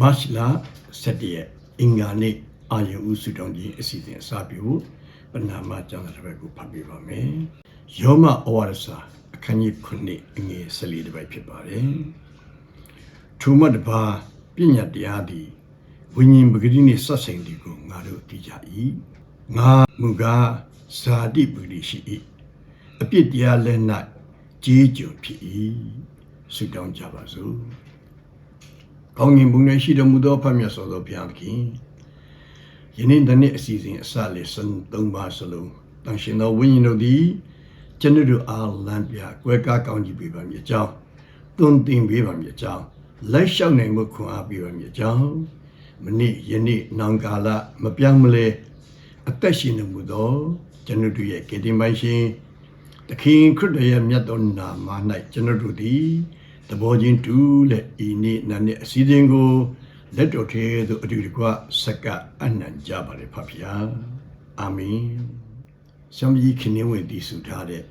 မတ်လ7ရက်အင်္ဂါနေ့အာယုဥစုတောင်းခြင်းအစီအစဉ်အစပြုပဏာမကျောင်းတစ်ပတ်ကိုဖတ်ပြပါမယ်။ယောမဩဝါဒစာအခန်းကြီး9အငယ်14တစ်ပတ်ဖြစ်ပါတယ်။ထိုမှတပါပညာတရားသည်ဝိညာဉ်ပဂတိနှင့်ဆက်ဆိုင်သည်ကိုငါတို့သိကြ၏။ငါမူကားဇာတိပဂတိရှိ၏။အပြစ်တရားလည်း၌ကြေးကြော်ဖြစ်၏။ဆုတောင်းကြပါစို့။ ကောင်းကင်ဘုံ၌ရှိတော်မူသောဖတ်မြတ်စွာသောဘုရားသခင်ယနေ့တနေ့အစီအစဉ်အစလေးစံသုံးပါစလုံးတန်ရှင်သောဝိညာဉ်တို့သည်ကျွန်ုပ်တို့အားလမ်းပြကွယ်ကားကောင်းကြီးပေးပါမည်အကြောင်းတွင်တင်ပေးပါမည်အကြောင်းလက်လျှောက်နိုင်မှုခွန်အားပေးပါမည်အကြောင်းမနေ့ယနေ့နောင်ကာလမပြောင်းမလဲအသက်ရှင်နေမှုသောကျွန်ုပ်တို့ရဲ့ကေတင်ပိုင်ရှင်သခင်ခရစ်တော်ရဲ့မြတ်တော်နာမ၌ကျွန်တော်တို့သည် တဘောချင်းတူလက်ဤနေ့နတ်နေ့အစည်းအဝေးကိုလက်တော်ထဲသို့အတူတကွစက္ကအနံ့ကြပါလေဖဖျားအာမင်။ရှမ်းကြီးခင်းနေဝင်တည်ဆူထားတဲ့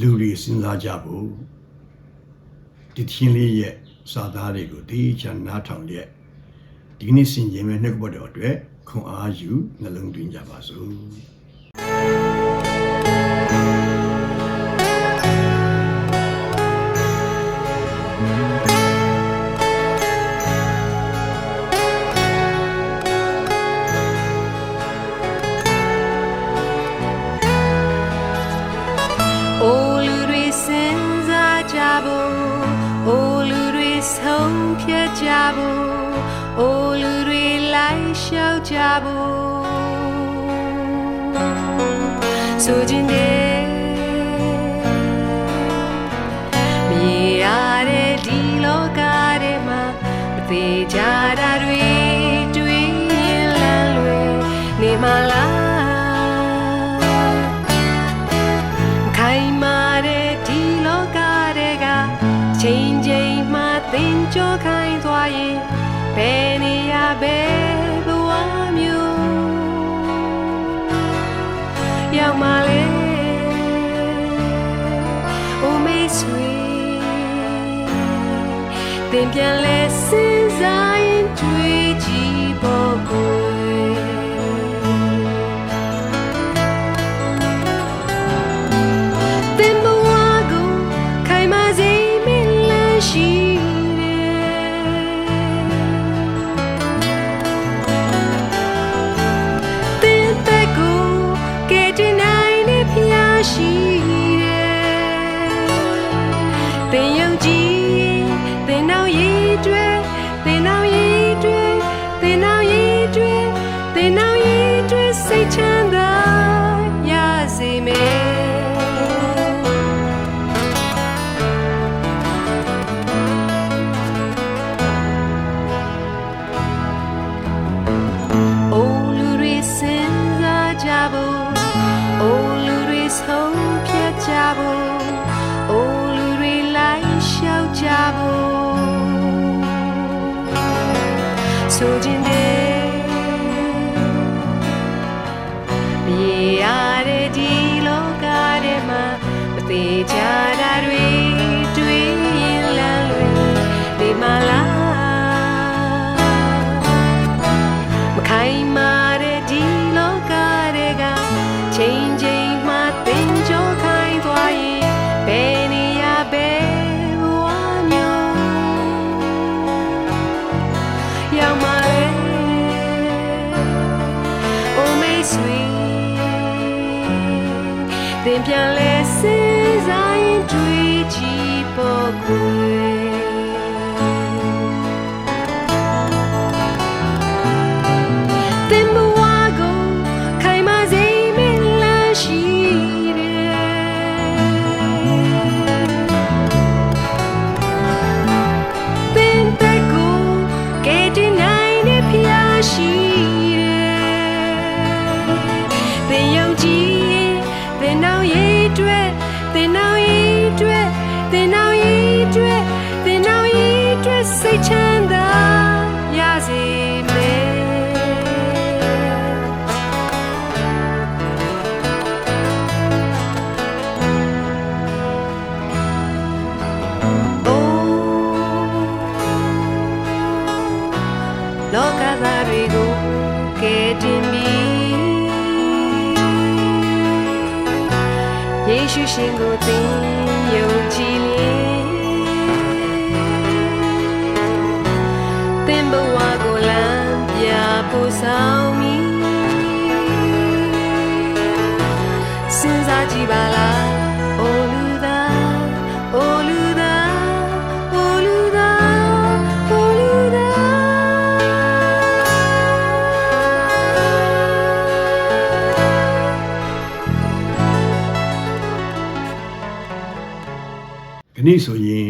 လူတွေစဉ်းစားကြဖို့ဒီချင်းလေးရဲ့စာသားတွေကိုတေချာနားထောင်ရက်ဒီနေ့စင်ရင်မဲ့နှုတ်ဘတော်အတွက်ခွန်အားယူနှလုံးသွင်းကြပါစို့ ဆုံးဖြတ်ကြဖို့အိုလူတွေလိုက်လျှောက်ကြဖို့ဆိုခြင်း ပဲဘဝမျိုးရောက်မှလဲ Oh me sweet သင်ပြန်လဲစဉ်းစားရင်တွေ့ကြည့်ဖို့ကို ရှုရှင်ကိုသင်ယုံကြည်လျင်သင်ဘဝကိုလမ်းပြဖို့ဆောင်မည်စဉ်းစားကြည့်ပါလားအိုလူ ခဏဆိုရင်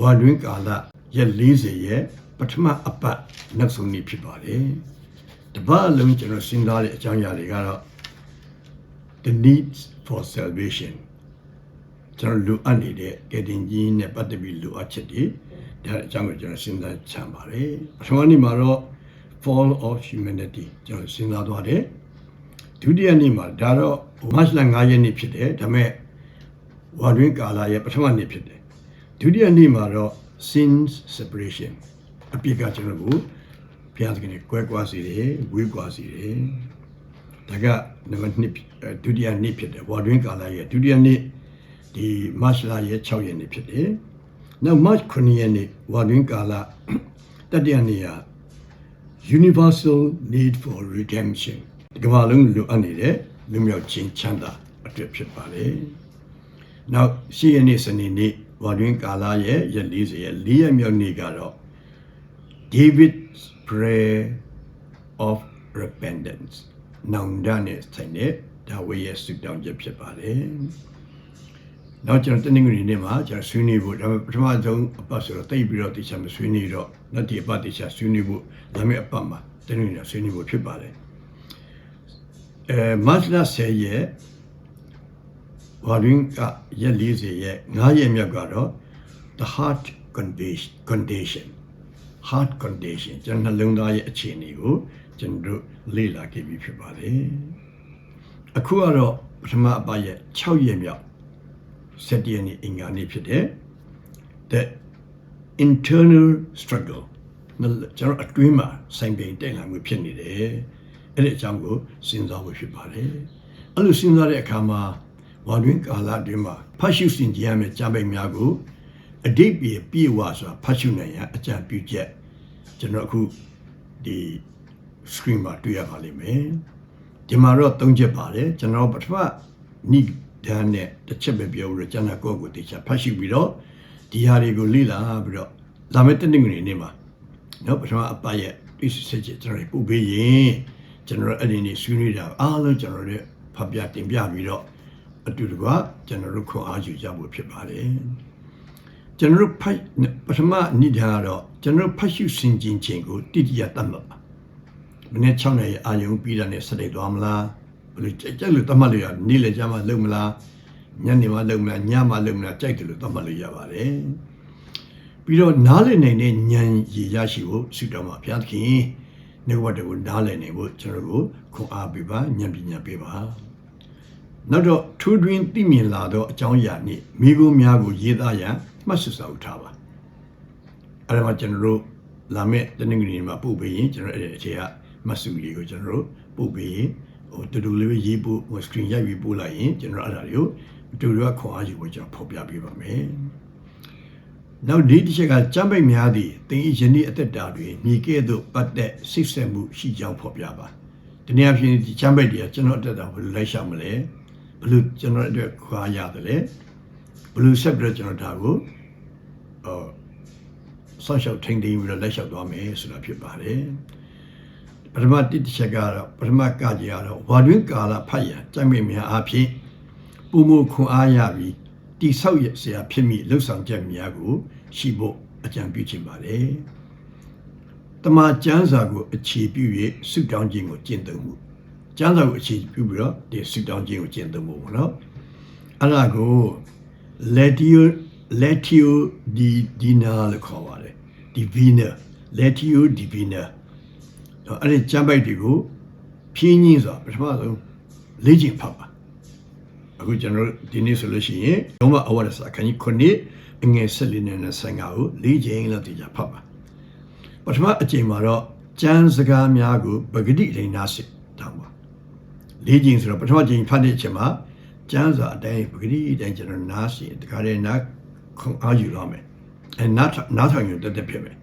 ဝါတွင်းကာလရက်40ရဲ့ပထမအပတ်နောက်ဆုံးနေ့ဖြစ်ပါတယ်တပတ်အလုံးကျွန်တော်စဉ်းစားတဲ့အကြောင်းအရာတွေကတော့ the needs for salvation ကျွန်တော်လူအပ်နေတဲ့ကယ်တင်ကြီးနဲ့ပတ်သက်ပြီးလူအပ်ချက်တွေဒါအကြောင်းကိုကျွန်တော်စဉ်းစားချင်ပါတယ်ပထမနေ့မှာတော့ fall of humanity ကျွန်တော်စဉ်းစားသွားတယ်ဒုတိယနေ့မှာဒါတော့မတ်လ9ရက်နေ့ဖြစ်တယ်ဒါပေမဲ့ဝါတွင်းကာလရဲ့ပထမနေ့ဖြစ်တယ် ဒုတိယနေ့မှာတော့ sins separation အပြစ်ကကျွန်တော်ကိုဘုရားသခင်နဲ့ကွဲကွာစေတယ်ဝေးကွာစေတယ်ဒါကနံပါတ်1ဒုတိယနေ့ဖြစ်တယ်ဝါတွင်းကာလရဲ့ဒုတိယနေ့ဒီမတ်လရဲ့6ရက်နေ့ဖြစ်တယ်နောက်မတ်9ရက်နေ့ဝါတွင်းကာလတတိယနေ့က universal need for redemption ဒီကမ္ဘာလုံးလိုအပ်နေတဲ့လူမျိုးချင်းချမ်းသာအတွက်ဖြစ်ပါလေ။နောက်ရှိရနေ့စနေနေ့ ဝါတွင်းကာလရဲ့ရက်40ရဲ့၄ရက်မြောက်နေ့ကတော့ David's prayer of repentance နောင်တနဲ့ဆိုင်တဲ့ဒါဝိရဲ့ဆုတောင်းချက်ဖြစ်ပါတယ်။နောက်ကျွန်တော်တနင်္ဂနွေနေ့မှာကျွန်တော်ဆွေးနွေးဖို့ဒါပေမဲ့ပထမဆုံးအပတ်ဆိုတော့တိတ်ပြီးတော့တိကျမဆွေးနွေးတော့နောက်ဒီအပတ်တိကျဆွေးနွေးဖို့ဒါပေမဲ့အပတ်မှာတနင်္ဂနွေနေ့ဆွေးနွေးဖို့ဖြစ်ပါတယ်။အဲမတ်လ10ရက် ဝါရင်းကရက်40ရက်9ရက်မြောက်ကတော့ the heart condition condition heart condition ကျွန်တော်နှလုံးသားရဲ့အခြေအနေကိုကျွန်တော်တို့လေ့လာခဲ့ပြီးဖြစ်ပါတယ်။အခုကတော့ပထမအပတ်ရဲ့6ရက်မြောက်7ရက်နေ့အင်္ဂါနေ့ဖြစ်တဲ့ the internal struggle ကျွန်တော်အတွင်းမှာဆိုင်ပိန်တိုက်လာမှုဖြစ်နေတယ်။အဲ့ဒီအကြောင်းကိုစဉ်းစားဖို့ဖြစ်ပါတယ်။အဲ့လိုစဉ်းစားတဲ့အခါမှာ ဝါတွင်ကာလအတွင်းမှာဖတ်ရှုစင်ကြရမယ့်ကြံပိန်များကိုအတိတ်ပြေပြေဝဆိုတာဖတ်ရှုနိုင်ရန်အကြံပြုချက်ကျွန်တော်အခုဒီ screen မှာတွေ့ရပါလိမ့်မယ်ဒီမှာတော့၃ချက်ပါတယ်ကျွန်တော်ပထမနိဒန်နဲ့တစ်ချက်ပဲပြောလို့ကျွန်တော်ကိုယ့်ကိုတေချာဖတ်ရှုပြီးတော့ဒီဟာတွေကိုလေ့လာပြီးတော့လာမယ့်တနင်္ဂနွေနေ့မှာနော်ပထမအပတ်ရဲ့ဒီစစ်ချက်ကျွန်တော်ပို့ပေးရင်ကျွန်တော်အဲ့ဒီနေ့ဆွေးနွေးတာအားလုံးကျွန်တော်တို့ဖတ်ပြတင်ပြပြီးတော့ အတူတကွကျွန်တော်တို့ခွန်အားယူကြဖို့ဖြစ်ပါတယ်ကျွန်တော်တို့ဖတ်ပထမနိဒန်ကတော့ကျွန်တော်တို့ဖတ်ရှုစင်ကျင်ခြင်းကိုတိတိယတတ်မှတ်ပါမနေ့6နှစ်အာယုံပြီးတာနဲ့စတဲ့သွားမလားဘယ်လိုကြိုက်ကြိုက်လို့တတ်မှတ်လို့ရနေ့လေကြမှာလုံမလားညနေမှလုံမလားညမှလုံမလားကြိုက်တယ်လို့တတ်မှတ်လို့ရပါတယ်ပြီးတော့နားလည်နိုင်တဲ့ဉာဏ်ရည်ရရှိဖို့ဆုတောင်းပါဘုရားသခင်နေဝတ်တွေကိုနားလည်နိုင်ဖို့ကျွန်တော်တို့ခွန်အားပေးပါဉာဏ်ပညာပေးပါ နောက်တော့ထူးတွင်သိမြင်လာသောအကြောင်းအရာနှင့်မိဘများကိုရေးသားရန်မှတ်စုစာထားပါအဲ့ဒါမှကျွန်တော်တို့လာမယ့်တနင်္ဂနွေမှာပို့ပေးရင်ကျွန်တော်အဲ့ဒီအခြေကမတ်စုလေးကိုကျွန်တော်တို့ပို့ပေးရင်ဟိုတူတူလေးပဲရေးပို့ဟို screen ရိုက်ပြီးပို့လိုက်ရင်ကျွန်တော်အဲ့ဒါတွေကိုတူတူကခွန်အားယူဖို့ကျွန်တော်ဖော်ပြပေးပါမယ်။နောက်ဒီတစ်ချက်ကကြမ်းပိတ်များသည့်တင်ဤယနေ့အသက်တာတွင်မြေကဲ့သို့ပတ်သက်စိတ်ဆက်မှုရှိကြောင်းဖော်ပြပါ။ဒီနေ့အဖြစ်ဒီကြမ်းပိတ်တွေကကျွန်တော်အသက်တာဘယ်လိုလိုက်ရှောက်မလဲ။ ဘယ်လိုကျွန်တော်အတွက်ခွာရတယ်လဲ။ဘယ်လိုဆက်ပြီးတော့ကျွန်တော်ဒါကိုအော်ဆောက်ရှောက်ထိန်ထိန်ပြီးတော့လက်လျှောက်သွားမယ်ဆိုတာဖြစ်ပါတယ်ပထမတိတစ်ချက်ကတော့ပထမကကြီးကတော့ဝါတွင်းကာလဖတ်ရကြိုက်မိများအဖြစ်ပုံမခွန်အားရပြီးတိဆောက်ရဆရာဖြစ်မိလှုပ်ဆောင်ချက်များကိုရှိဖို့အကြံပြုချင်ပါတယ်တမန်ကျမ်းစာကိုအခြေပြု၍ဆုတောင်းခြင်းကိုကျင့်သုံးမှု ကျမ်းစာကိုအခြေပြုပြီးတော့ဒီဆုတောင်းခြင်းကိုကျင့်သုံးမှုပေါ့နော်အဲ့ဒါကို letio letio di dina လို့ခေါ်ပါတယ် divina letio divina တော့အဲ့ဒီကျမ်းပိုက်တွေကိုဖြင်းညင်းဆိုတာပထမဆုံးလေ့ကျင့်ဖတ်ပါအခုကျွန်တော်တို့ဒီနေ့ဆိုလို့ရှိရင်ရောမအဝရစာခန်းကြီး9အငယ်14နဲ့25ကိုလေ့ကျင့်လို့တရားဖတ်ပါပထမအချိန်မှာတော့ကျမ်းစကားများကိုပဂတိလိန်နာစစ် တောင်းပါလေးကျင်ဆိုတော့ပထမကျင်ဖတ်တဲ့အချိန်မှာကျမ်းစာအတိုင်းပဂတိအတိုင်းကျွန်တော်နားစီတခါတည်းနားခုံအားယူရမယ်အဲနားထောင်နားထောင်ယူတတ်တဲ့ဖြစ်မယ်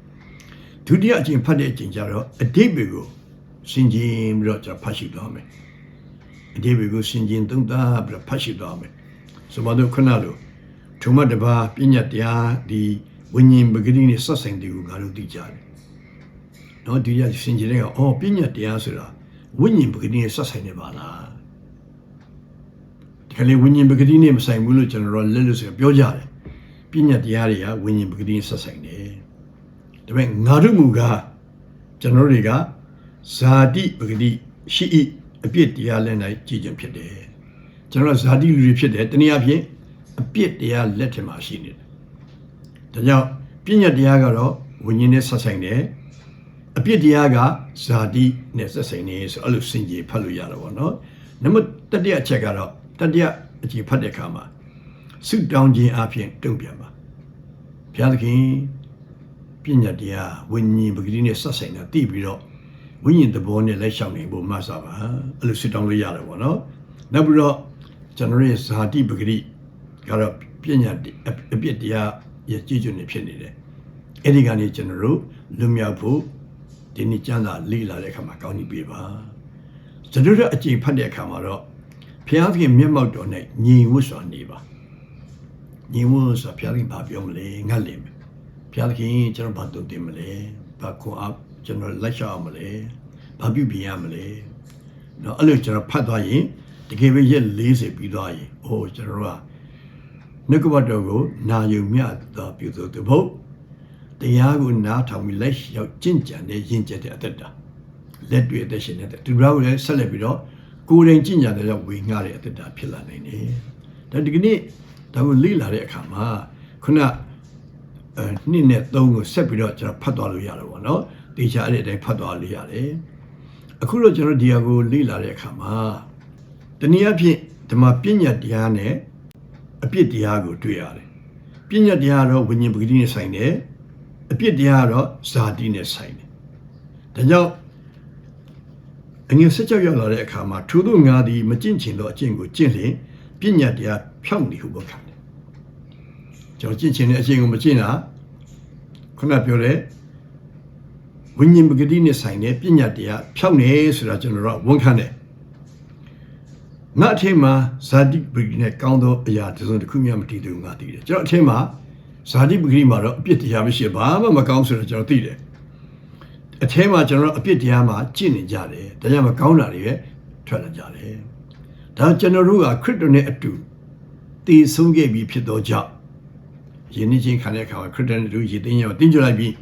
ဒုတိယအကျင်ဖတ်တဲ့အချိန်ကျတော့အတိတ်တွေကိုစင်ကြင်ပြီးတော့ကျွန်တော်ဖတ်ရှိသွားမယ်အတိတ်တွေကိုစင်ကြင်သုံးသပ်ပြီးတော့ဖတ်ရှိသွားမယ်ဆိုပါတော့ခုနလိုထုံမတပါပညာတရားဒီဝိညာဉ်ပဂတိနဲ့ဆက်ဆိုင်တယ်ကိုငါတို့သိကြတယ်နော်ဒီရစင်ကြယ်တဲ့ကအော်ပညာတရားဆိုတာ ဝိညာဉ်ပဂတိနဲ့ဆက်ဆိုင်နေပါလားဒီကလေးဝိညာဉ်ပဂတိနဲ့မဆိုင်ဘူးလို့ကျွန်တော်တို့လက်လို့ဆိုပြောကြတယ်ပညာတရားတွေကဝိညာဉ်ပဂတိနဲ့ဆက်ဆိုင်တယ်ဒါပေမဲ့ငါတို့မူကားကျွန်တော်တွေကဇာတိပဂတိရှိဤအပြစ်တရားလက်၌ကြည်ကျင်ဖြစ်တယ်ကျွန်တော်တို့ဇာတိလူတွေဖြစ်တယ်တနည်းအားဖြင့်အပြစ်တရားလက်ထက်မှာရှိနေတယ်ဒါကြောင့်ပညာတရားကတော့ဝိညာဉ်နဲ့ဆက်ဆိုင်တယ် အပြစ်တရားကဇာတိနဲ့ဆက်ဆိုင်နေဆိုအဲ့လိုစင်ကြီးဖတ်လို့ရတော့ဗောနော်နံပါတ်တတိယအချက်ကတော့တတိယအကြည့်ဖတ်တဲ့အခါမှာဆုတောင်းခြင်းအပြင်တုံ့ပြန်ပါဘုရားသခင်ပညာတရားဝိညာဉ်ပဂတိနဲ့ဆက်ဆိုင်တာသိပြီးတော့ဝိညာဉ်သဘောနဲ့လက်ရှောင်နေဖို့မဆာပါအဲ့လိုဆုတောင်းလို့ရတယ်ဗောနော်နောက်ပြီးတော့ကျွန်တော်ရဲ့ဇာတိပဂတိကတော့ပညာအပြစ်တရားရဲ့ကြည်ကျွနေဖြစ်နေတယ်အဲ့ဒီကနေကျွန်တော်တို့လွတ်မြောက်ဖို့ ဒီနေ့ကျမ်းစာလေ့လာတဲ့အခါမှာကောင်းကြီးပေးပါဇဒုရအကြည်ဖတ်တဲ့အခါမှာတော့ဘုရားသခင်မျက်မှောက်တော်၌ညီဝတ်စွာနေပါညီဝတ်စွာဘုရားသခင်ဘာပြောမလဲငတ်လိမ့်မယ်ဘုရားသခင်ကျွန်တော်ဘာတုံတင်မလဲဘာခွန်အားကျွန်တော်လက်လျှောက်မလဲဘာပြုပြင်ရမလဲနော်အဲ့လိုကျွန်တော်ဖတ်သွားရင်တကယ်ပဲရက်40ပြီးသွားရင်အိုးကျွန်တော်ကနှုတ်ကပတ်တော်ကိုနာယုံမြတ်သာပြုသောသူဘုရား တရားကိုနားထောင်ပြီးလက်ရောက်ကျင့်ကြံတဲ့ယဉ်ကျေးတဲ့အသက်တာလက်တွေ့အသက်ရှင်တဲ့သူတို့ကလည်းဆက်လက်ပြီးတော့ကိုယ်တိုင်ကျင့်ကြံတဲ့ကြောင့်ဝေငှတဲ့အသက်တာဖြစ်လာနိုင်တယ်။ဒါဒီကနေ့ဒါကိုလေ့လာတဲ့အခါမှာခုနအဲနှစ်နဲ့သုံးကိုဆက်ပြီးတော့ကျွန်တော်ဖတ်သွားလို့ရတော့ဗောနော်။တေချာအဲ့ဒီအတိုင်းဖတ်သွားလို့ရတယ်။အခုတော့ကျွန်တော်ဒီဟာကိုလေ့လာတဲ့အခါမှာတနည်းအားဖြင့်ဓမ္မပညာတရားနဲ့အပြစ်တရားကိုတွေ့ရတယ်။ပညာတရားတော့ဝိညာဉ်ပဂတိနဲ့ဆိုင်တယ်။ အပြစ်တရားကတော့ဇာတိနဲ့ဆိုင်တယ်။ဒါကြောင့်အငယ်ဆက်ကြောက်ရောက်လာတဲ့အခါမှာထိုတို့ငါသည်မကျင့်ချင်သောအကျင့်ကိုကျင့်လျင်ပညာတရားဖြောင့်နေဟုဘခံတယ်။ကျွန်တော်ကျင့်ချင်တဲ့အကျင့်ကိုမကျင့်တာခုနပြောတဲ့ဝိညာဉ်ပဂတိနဲ့ဆိုင်တဲ့ပညာတရားဖြောင့်နေဆိုတာကျွန်တော်တို့ဝန်ခံတယ်။ငါအထင်မှာဇာတိပဂတိနဲ့ကောင်းသောအရာတစ်စုံတစ်ခုမှမတည်သူငါသိတယ်။ကျွန်တော်အထင်မှာ ဇာတိပဂတိမှာတော့အပြစ်တရားမရှိဘာမှမကောင်းဆိုတော့ကျွန်တော်သိတယ်။အထဲမှာကျွန်တော်တို့အပြစ်တရားမှာကျင့်နေကြတယ်။ဒါကြောင့်မကောင်းတာတွေပဲထွက်လာကြတယ်။ဒါကျွန်တော်တို့ကခရစ်တော်နဲ့အတူတည်ဆုံးခဲ့ပြီးဖြစ်သောကြောင့်ယဉ်နေချင်းခံတဲ့အခါမှာခရစ်တော်နဲ့အတူရည်သိမ်းရအောင်တင်းကြလိုက်ပြီး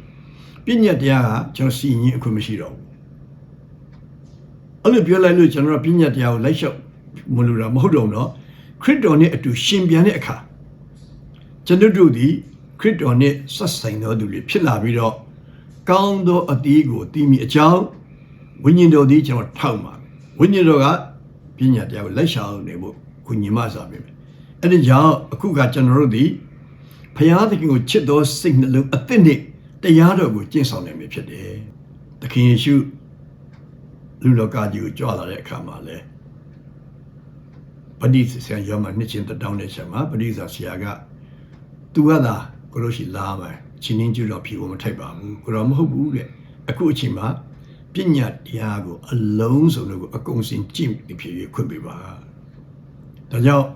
ပြည့်ညတ်တရားကကျွန်တော်စီရင်အခွင့်မရှိတော့ဘူး။အဲ့လိုပြောလိုက်လို့ကျွန်တော်တို့ပြည့်ညတ်တရားကိုလိုက်လျှောက်မလို့တော့မဟုတ်တော့ဘူးနော်။ခရစ်တော်နဲ့အတူရှင်ပြန်တဲ့အခါကျွန်တော်တို့ဒီ ခရစ်တော်နဲ့ဆက်ဆိုင်တော်သူတွေဖြစ်လာပြီးတော့ကောင်းသောအတီးကိုတည်မိအကြောင်းဝိညာဉ်တော်သည်ကျွန်တော်ထောက်ပါဝိညာဉ်တော်ကပညာတရားကိုလိုက်ရှာအောင်နေဖို့ခုညီမစာပေးမယ်အဲ့ဒီကြောင့်အခုကကျွန်တော်တို့ဒီဖရာသခင်ကိုချစ်သောစိတ်နှလုံးအသစ်နဲ့တရားတော်ကိုကျင့်ဆောင်နိုင်ပြီဖြစ်တယ်သခင်ယေရှုလူလောကကြီးကိုကြွလာတဲ့အခါမှာလဲပဋိသဆရာယောမနှစ်ချင်းတောင်းတဲ့ချက်မှာပဋိသဆရာကသူကသာ ကိုလို့ရှိလာမယ်ချင်းင်းကျတော့ဖြေဖို့မထိုက်ပါဘူးကိုတော့မဟုတ်ဘူးတဲ့အခုအချိန်မှာပညာတရားကိုအလုံးစုံလို့အကုန်စင်ကြည့်ပြီးဖြစ်ရခွင့်ပေးပါဒါကြောင့်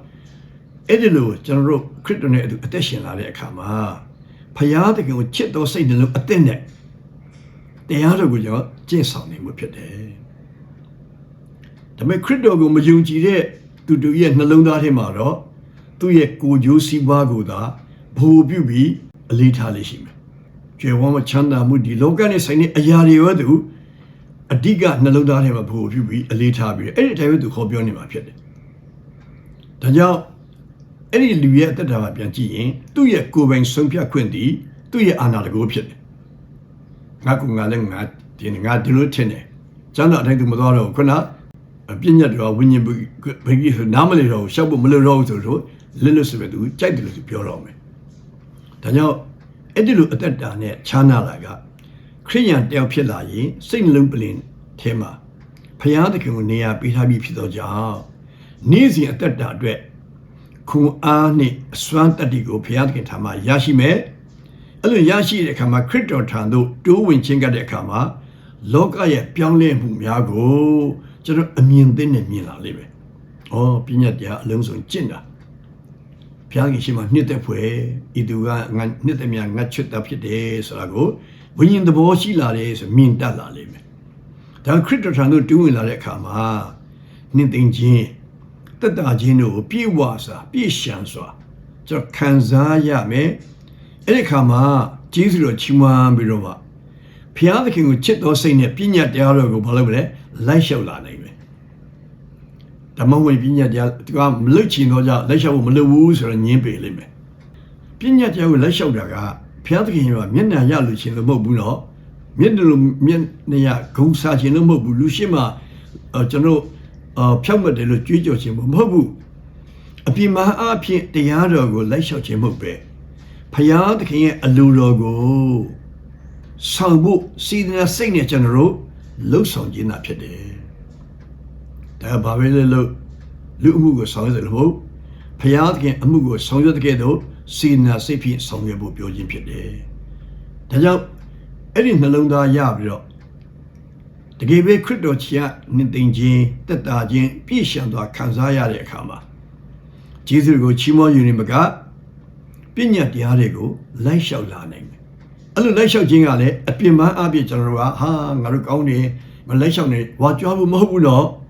အဲ့ဒီလိုကျွန်တော်တို့ခရစ်တော်နဲ့အတူအသက်ရှင်လာတဲ့အခါမှာဖယားတကယ်ကိုချစ်တော်စိတ်နှလုံးအသက်နဲ့တရားတော်ကိုကျွန်တော်ကျင့်ဆောင်နေမှုဖြစ်တယ်ဒါပေမဲ့ခရစ်တော်ကိုမယုံကြည်တဲ့သူတို့ရဲ့နှလုံးသားထဲမှာတော့သူ့ရဲ့ကိုယ်ကျိုးစီးပွားကိုသာ ဘူပြုပြီးအလေးထားလေးရှိမယ်။ကျေဝမ်းမချမ်းသာမှုဒီလောကနဲ့ဆိုင်တဲ့အရာတွေရောသူအဓိကနှလုံးသားထဲမှာဘူပြုပြီးအလေးထားပြီးအဲ့ဒီအတိုင်းပဲသူခေါ်ပြောနေမှာဖြစ်တယ်။ဒါကြောင့်အဲ့ဒီလူရဲ့အသက်တာမှာပြန်ကြည့်ရင်သူ့ရဲ့ကိုယ်ပိုင်ဆုံးဖြတ်ခွင့်ဒီသူ့ရဲ့အာဏာတကူဖြစ်တယ်။ငါကငါလည်းငါဒီငါဒီလိုထင်တယ်။ကျမ်းစာအတိုင်းသူမသွားတော့ခုနပြည့်ညတ်တော်ဝိညာဉ်ဘယ်ကြီးဆိုနားမလည်တော့ရှောက်ဖို့မလိုတော့ဘူးဆိုတော့လွတ်လွတ်ဆိုပဲသူကြိုက်တယ်လို့သူပြောတော့မယ်။ ဒါကြောင့်အဲ့ဒီလိုအသက်တာနဲ့ခြားနာလာကခရရိယန်တယောက်ဖြစ်လာရင်စိတ်နှလုံးပလင်ထဲမှာဖရာသခင်ကိုနေရာပေးထားပြီးဖြစ်သောကြောင့်နေ့စဉ်အသက်တာအတွက်ခွန်အားနှင့်အစွမ်းတတ္တိကိုဖရာသခင်ထံမှရရှိမယ်အဲ့လိုရရှိတဲ့အခါမှာခရစ်တော်ထံသို့တိုးဝင်ခြင်းကတဲ့အခါမှာလောကရဲ့ပြောင်းလဲမှုများကိုကျွန်တော်အမြင်သစ်နဲ့မြင်လာလိမ့်မယ်။အော်ပညာတရားအလုံးစုံကျင့်တာ ဘုရားရှင်ရှိမှနှစ်သက်ဖွယ်ဤသူကငါနှစ်သက်များငါချွတ်တာဖြစ်တယ်ဆိုတာကိုဝိညာဉ်သဘောရှိလာတယ်ဆိုမြင်တတ်လာလိမ့်မယ်။ဒါခရစ်တော်ထံသို့တိုးဝင်လာတဲ့အခါမှာနှစ်သိမ့်ခြင်းတက်တာခြင်းတို့ကိုပြည့်ဝစွာပြည့်ရှံစွာကျွန်တော်ခံစားရမယ်။အဲ့ဒီအခါမှာကျေးဇူးတော်ချီးမွမ်းပြီးတော့မှဖျားသခင်ကိုချစ်တော်စိတ်နဲ့ပြည့်ညတ်တရားတော်ကိုဘာလို့မလဲလိုက်လျှောက်လာနိုင်မယ် ဓမ္မဝင်ပြည့်ညတ်တရားသူကမလွတ်ချင်တော့ကြလိုက်လျှောက်ဖို့မလွတ်ဘူးဆိုတော့ညင်းပေလိမ့်မယ်ပြည့်ညတ်တရားကိုလိုက်လျှောက်တာကဖျားသခင်ကမျက်နှာရလို့ချင်လို့မဟုတ်ဘူးနော်မျက်နှာလိုမျက်နှာရဂုံစားချင်လို့မဟုတ်ဘူးလူရှိမှအော်ကျွန်တော်အော်ဖြောက်မှတ်တယ်လို့ကြွေးကြော်ချင်မဟုတ်ဘူးအပြင်းမအားဖြင့်တရားတော်ကိုလိုက်လျှောက်ခြင်းမဟုတ်ပဲဖျားသခင်ရဲ့အလိုတော်ကိုဆောင်ဖို့စီဒနာစိတ်နဲ့ကျွန်တော်တို့လှုပ်ဆောင်ခြင်းသာဖြစ်တယ်။ ဒါဘာပဲလဲလို့လူအမှုကိုဆောင်ရွက်တယ်လို့မဟုတ်ဖျားသခင်အမှုကိုဆောင်ရွက်တဲ့ကဲ့သို့စီဒနာစိတ်ဖြင့်ဆောင်ရွက်ဖို့ပြောခြင်းဖြစ်တယ်။ဒါကြောင့်အဲ့ဒီနှလုံးသားရပြီးတော့တကယ်ပဲခရစ်တော်ချီကနှစ်သိမ့်ခြင်းတက်တာခြင်းပြည့်ရှံသွားခံစားရတဲ့အခါမှာဂျေဇုကိုချီးမွမ်းယူနေမကပညာတရားတွေကိုလိုက်လျှောက်လာနိုင်တယ်အဲ့လိုလိုက်လျှောက်ခြင်းကလည်းအပြင်ပန်းအပြည့်ကျွန်တော်တို့ကဟာငါတို့ကောင်းတယ်မလိုက်လျှောက်နေဝါကြွားဖို့မဟုတ်ဘူး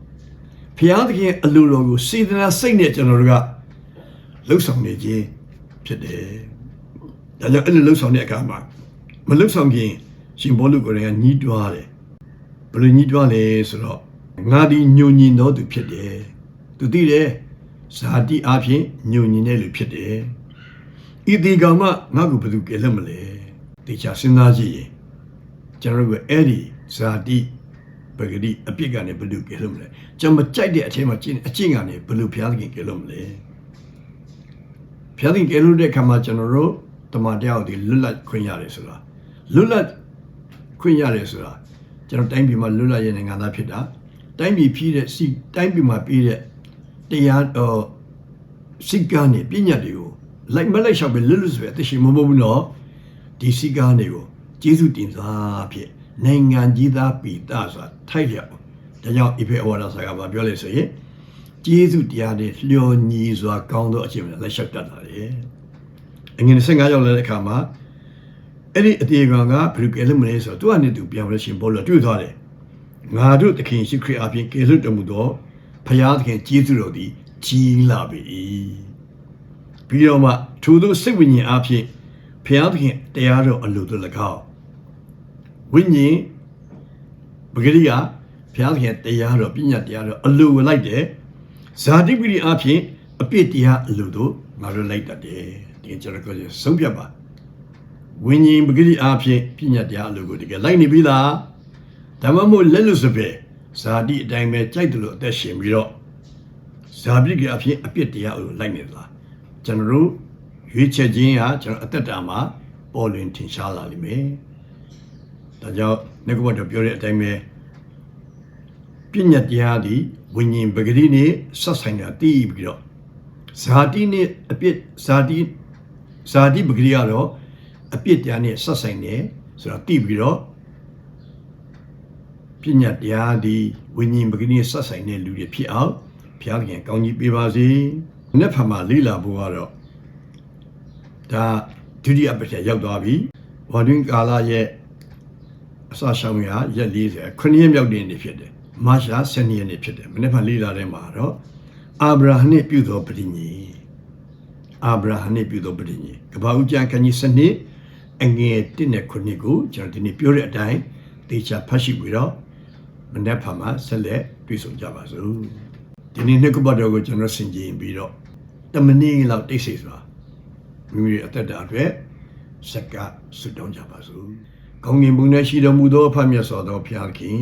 တော့ဖျားသခင်အလိုတော်ကိုစေတနာစိတ်နဲ့ကျွန်တော်တို့ကလှုပ်ဆောင်နေခြင်းဖြစ်တယ်။ဒါကြောင့်အဲ့လိုလှုပ်ဆောင်တဲ့အခါမှာမလှုပ်ဆောင်ခင်ရှင်ဘောလူကိုယ်ကညှိတွားတယ်။ဘယ်လိုညှိတွားလဲဆိုတော့ငါဒီညုံညင်တော်သူဖြစ်တယ်။သူသိတယ်ဇာတိအဖြစ်ညုံညင်တဲ့လူဖြစ်တယ်။ဤဒီကောင်မှငါ့ကိုဘယ်သူကယ်လို့မလဲ။တေချာစဉ်းစားကြည့်ရင်ကျွန်တော်တို့ကအဲ့ဒီဇာတိ ပဂတိအပြစ်ကနေဘယ်လိုကယ်လို့မလဲကျွန်တော်မကြိုက်တဲ့အချိန်မှာကျင့်အကျင့်ကနေဘယ်လိုဘုရားသခင်ကယ်လို့မလဲဘုရားသခင်ကယ်လို့တဲ့အခါမှာကျွန်တော်တို့တမန်တယောက်ဒီလွတ်လပ်ခွင့်ရတယ်ဆိုတာလွတ်လပ်ခွင့်ရတယ်ဆိုတာကျွန်တော်တိုင်းပြည်မှာလွတ်လပ်ရဲ့နိုင်ငံသားဖြစ်တာတိုင်းပြည်ဖြည့်တဲ့စီတိုင်းပြည်မှာပြည့်တဲ့တရားတော်စိတ်ကနေပြည့်ညတ်တွေကိုလိုက်မလိုက်ရှောက်ပဲလွတ်လွတ်ဆိုပဲအသက်ရှင်မမဟုတ်ဘူးနော်ဒီစီကားတွေကိုကျေးဇူးတင်စားဖြစ် နိုင်ငံကြီးသားပြည်သားဆိုတာထိုက်လျောက်ဒါကြောင့်ဣဖေဩဝါဒစာကဘာပြောလဲဆိုရင်ကျေးဇူးတရားတွေလျော်ညီစွာကောင်းသောအခြင်းတွေလက်လျှောက်တတ်တာလေအငွေ25ရောက်လာတဲ့အခါမှာအဲ့ဒီအတေကောင်ကဘယ်လိုကဲလို့မလဲဆိုတော့သူကနေသူပြန်လို့ရှင်ဘောလို့တွေ့သွားတယ်ငါတို့သခင်ရှိခရစ်အပြင်ကဲလို့တော်မူသောဖရာသခင်ကျေးဇူးတော်သည်ကြီးလာပြီပြီးတော့မှထိုသောစိတ်ဝိညာဉ်အပြင်ဖျားသခင်တရားတော်အလိုတို့၎င်း ဝိညာဉ်ပဂရိယဖျားသခင်တရားတော်ပညာတရားတော်အလိုကိုလိုက်တယ်ဇာတိပိရိအဖြစ်အပြစ်တရားအလိုတို့ငါတို့လိုက်တတ်တယ်ဒီကျွန်တော်ကဆုံးဖြတ်ပါဝိညာဉ်ပဂရိအဖြစ်ပညာတရားအလိုကိုတကယ်လိုက်နေပြီလားဒါမှမဟုတ်လက်လွတ်စပယ်ဇာတိအတိုင်းပဲကြိုက်တယ်လို့အသက်ရှင်ပြီးတော့ဇာတိကအဖြစ်အပြစ်တရားအလိုလိုက်နေသလားကျွန်တော်တို့ရွေးချယ်ခြင်းဟာကျွန်တော်အသက်တာမှာပေါ်လွင်ထင်ရှားလာလိမ့်မယ်။ ဒါကြောင့်နှုတ်ကပတ်တော်ပြောတဲ့အတိုင်းပဲပညာတရားသည်ဝိညာဉ်ပဂတိနဲ့ဆက်ဆိုင်တာတည်ပြီးတော့ဇာတိနဲ့အပြစ်ဇာတိဇာတိပဂတိကတော့အပြစ်တရားနဲ့ဆက်ဆိုင်တယ်ဆိုတော့တည်ပြီးတော့ပညာတရားသည်ဝိညာဉ်ပဂတိနဲ့ဆက်ဆိုင်တဲ့လူတွေဖြစ်အောင်ဘုရားခင်ကောင်းကြီးပေးပါစေ။နေ့ဖာမှာလိလာဖို့ကတော့ဒါဒုတိယပတ်ချက်ရောက်သွားပြီဝါတွင်းကာလရဲ့ အစရှောင်းရရက်40ခုနှစ်ရက်မြောက်တဲ့နေ့ဖြစ်တယ်မတ်လ12ရက်နေ့ဖြစ်တယ်မနေ့ကလေးလာတဲ့မှာတော့အာဗြဟံနှင့်ပြုသောပဋိညာဉ်အာဗြဟံနှင့်ပြုသောပဋိညာဉ်ကပ္ပဦးကျမ်းခန်းကြီးစနစ်အငယ်1နဲ့9ကိုကျွန်တော်ဒီနေ့ပြောတဲ့အတိုင်းတေချာဖတ်ရှိပြီးတော့မနေ့ကမှာဆက်လက်တွေ့ဆုံကြပါစို့ဒီနေ့နှစ်ကပတ်တော်ကိုကျွန်တော်ဆင်ခြင်ပြီးတော့တမနည်းလောက်တိတ်ဆိတ်စွာမိမိရဲ့အသက်တာအတွက်စက္ကဆွတောင်းကြပါစို့။ ကောင်းကင်ဘုံ၌ရှိတော်မူသောအဖမြတ်စွာသောဘုရားခင်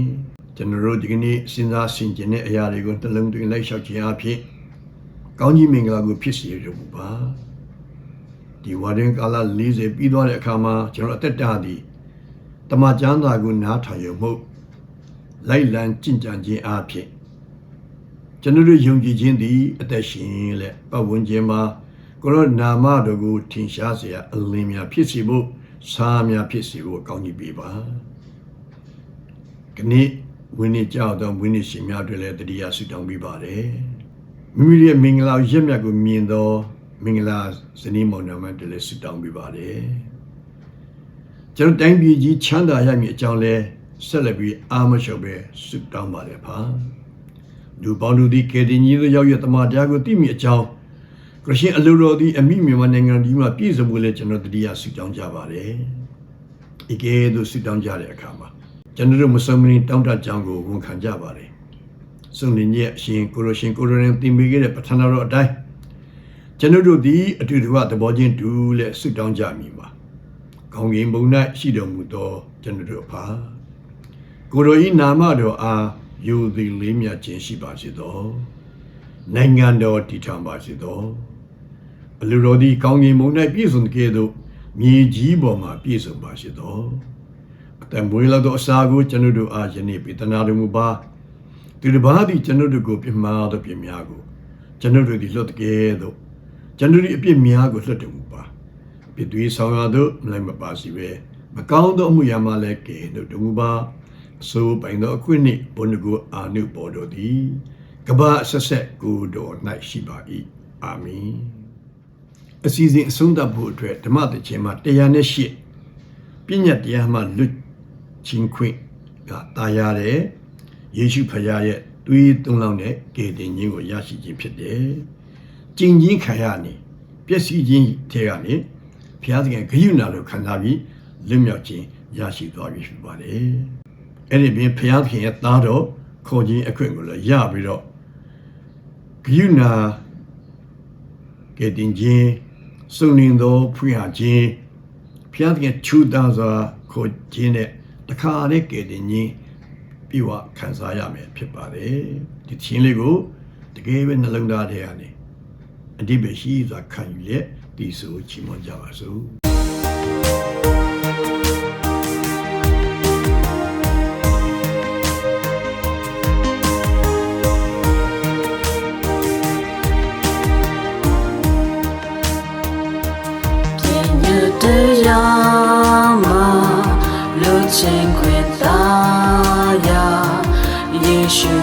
ကျွန်တော်တို့ဒီကနေ့စဉ်းစားဆင်ခြင်တဲ့အရာတွေကိုတလုံးတွင်လိုက်လျှောက်ခြင်းအဖြစ်ကောင်းကြီးမင်္ဂလာကိုဖြစ်စေရမူပါဒီဝါရင်ကာလ40ပြီးသွားတဲ့အခါမှာကျွန်တော်အသက်တာသည်တမချမ်းသာကိုနားထောင်ရုံမဟုတ်လိုက်လံကြင်ကြံခြင်းအဖြစ်ကျွန်တော်တို့ယုံကြည်ခြင်းသည် အသက်ရှင်လက်ပတ်ဝန်းကျင်မှာကိုရောနာမတော်ကိုထင်ရှားစေရအလင်းများဖြစ်စေဖို့ စာများဖြစ်စီဖို့အကောင်းကြီးပေးပါခဏိဝင်းနေကြောက်တော့ဝင်းနေရှင်များတွေလည်းတတိယဆုတောင်းပေးပါတယ်မိမိရဲ့မင်္ဂလာရက်မြတ်ကိုမြင်တော့မင်္ဂလာဇနီးမောင်နှမတွေလည်းဆုတောင်းပေးပါတယ်ကျွန်တော်တိုင်းပြည်ကြီးချမ်းသာရမည်အကြောင်းလဲဆက်လက်ပြီးအာမရှုပ်ပဲဆုတောင်းပါတယ်ဖာလူပေါင်းတို့သည်ကေတင်ကြီးတို့ရောက်ရတမန်တရားကိုသိမိအကြောင်း ခရစ်ယာန်အလိုတော်သည်အမိမြန်မာနိုင်ငံဒီမှာပြည့်စုံဖို့လဲကျွန်တော်တတိယဆုတောင်းကြပါတယ်ဤကဲ့သို့ဆုတောင်းကြတဲ့အခါမှာကျွန်တော်တို့မစုံမင်းတောင်းတကြောင်းကိုဝန်ခံကြပါတယ်စုံလင်ရဲ့အရှင်ကိုရရှင်ကိုရရင်တင်ပေးခဲ့တဲ့ပဋ္ဌာန်းတော်အတိုင်းကျွန်တော်တို့သည်အတူတူသဘောချင်းတူလက်ဆုတောင်းကြမည်ပါကောင်းကင်ဘုံ၌ရှိတော်မူသောကျွန်တော်တို့အဖာကိုရောဤနာမတော်အားယူသည်လေးမြတ်ခြင်းရှိပါစေသောနိုင်ငံတော်တည်ထောင်ပါစေသော အလိုတော်သည်ကောင်းကင်ဘုံ၌ပြည့်စုံတဲ့ကဲ့သို့မြေကြီးပေါ်မှာပြည့်စုံပါစေသောအတံမွေးလာသောအစာကိုကျွန်တော်တို့အားယနေ့ပေးသနာတော်မူပါသူတစ်ပါးသည်ကျွန်တော်တို့ကိုပြမှားသောပြများကိုကျွန်တော်တို့သည်လွတ်တဲ့ကဲ့သို့ကျွန်တော်တို့အပြစ်များကိုလွတ်တော်မူပါပြသွေးဆောင်ရသောမလိုက်မပါစီပဲမကောင်းသောအမှုရာမှလည်းကဲတို့တမှုပါအစိုးပိုင်သောအခွင့်နှင့်ဘုန်းကိုအာနုပေါ်တော်သည်ကပ္ပအဆက်ဆက်ကိုတော်၌ရှိပါ၏အာမင် အစီအစဉ်အဆုံးသတ်ဖို့အတွက်ဓမ္မသခြင်းမှာ108ပညာတရားမှလွတ်ချင်းခွင့်ကတာယာတဲ့ယေရှုဖခင်ရဲ့သွေးသွန်းလောင်းတဲ့ကယ်တင်ခြင်းကိုရရှိခြင်းဖြစ်တယ်ကျင်ချင်းခံရနေပျက်စီးခြင်းထဲကနေဘုရားသခင်ဂရုဏာလို့ခံစားပြီးလွတ်မြောက်ခြင်းရရှိသွားပြီဖြစ်ပါတယ်။အဲ့ဒီပြင်ဘုရားသခင်ရဲ့သားတော်ခေါ်ခြင်းအခွင့်ကိုလည်းရပြီးတော့ဂရုဏာကယ်တင်ခြင်း စုံလင်သောဖွင့်ဟခြင်းဘုရားသခင်ချူသားစွာခေါ်ခြင်းနဲ့တခါတည်းကယ်တင်ခြင်းပြီးဝခံစားရမယ်ဖြစ်ပါတယ်။ဒီချင်းလေးကိုတကယ်ပဲနှလုံးသားထဲကနေအတိပ္ပယ်ရှိစွာခံယူလက်ဒီဆိုချီးမွမ်းကြပါစို့ ညတ်တရားမှာလူချင်းခွင့်သားရာယေရှု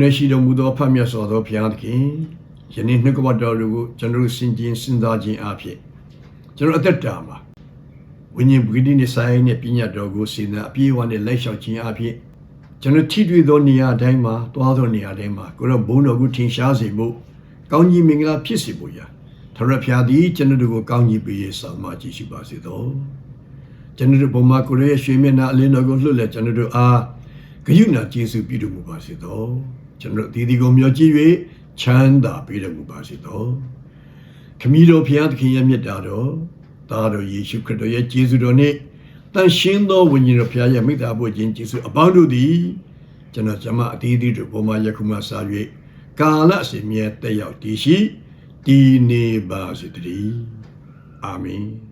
နဲ့ရှိတော်မူသောဖတ်မြတ်စွာသောဘုရားသခင်ယနေ့နှုတ်ကပတ်တော်ကိုကျွန်တော်တို့စင်ကြင်စဉ်းစားခြင်းအဖြစ်ကျွန်တော်အသက်တာမှာဝိညာဉ်ပဂတိနဲ့ဆိုင်နဲ့ပညာတော်ကိုစေနာအပြည့်အဝနဲ့လိုက်လျှောက်ခြင်းအဖြစ်ကျွန်တော်ထိတွေ့သောနေရာတိုင်းမှာတွားသောနေရာတိုင်းမှာကိုရောဘုံတော်ကိုထင်ရှားစေဖို့ကောင်းကြီးမင်္ဂလာဖြစ်စေဖို့ရာထရဖျားသည်ကျွန်တော်တို့ကိုကောင်းကြီးပေးရဆောင်မကြည့်ရှိပါစေသောကျွန်တော်တို့ဘုံမှာကိုရောရဲ့ရွှေမျက်နှာအလင်းတော်ကိုလွှတ်လဲကျွန်တော်တို့အားဂယုဏကျေးဇူးပြုတော်မူပါစေသော ကျွန်တော်တို့ဒီဒီကိုမျှော်ကြည့်၍ချမ်းသာပေးတော်မူပါစေသောခမည်းတော်ဖျားသခင်ရဲ့မြတ်တာတော်သားတော်ယေရှုခရစ်တော်ရဲ့ကျေးဇူးတော်နှင့်တန်ရှင်းသောဝိညာဉ်တော်ဖျားရဲ့မိသားဖို့ခြင်းကျေးဇူးအပေါင်းတို့သည်ကျွန်တော်ကျမအသီးသီးတို့ဘုံမှာယခုမှစ၍ကာလအစဉ်မြဲတက်ရောက်တည်ရှိတည်နေပါစေတည်းအာမင်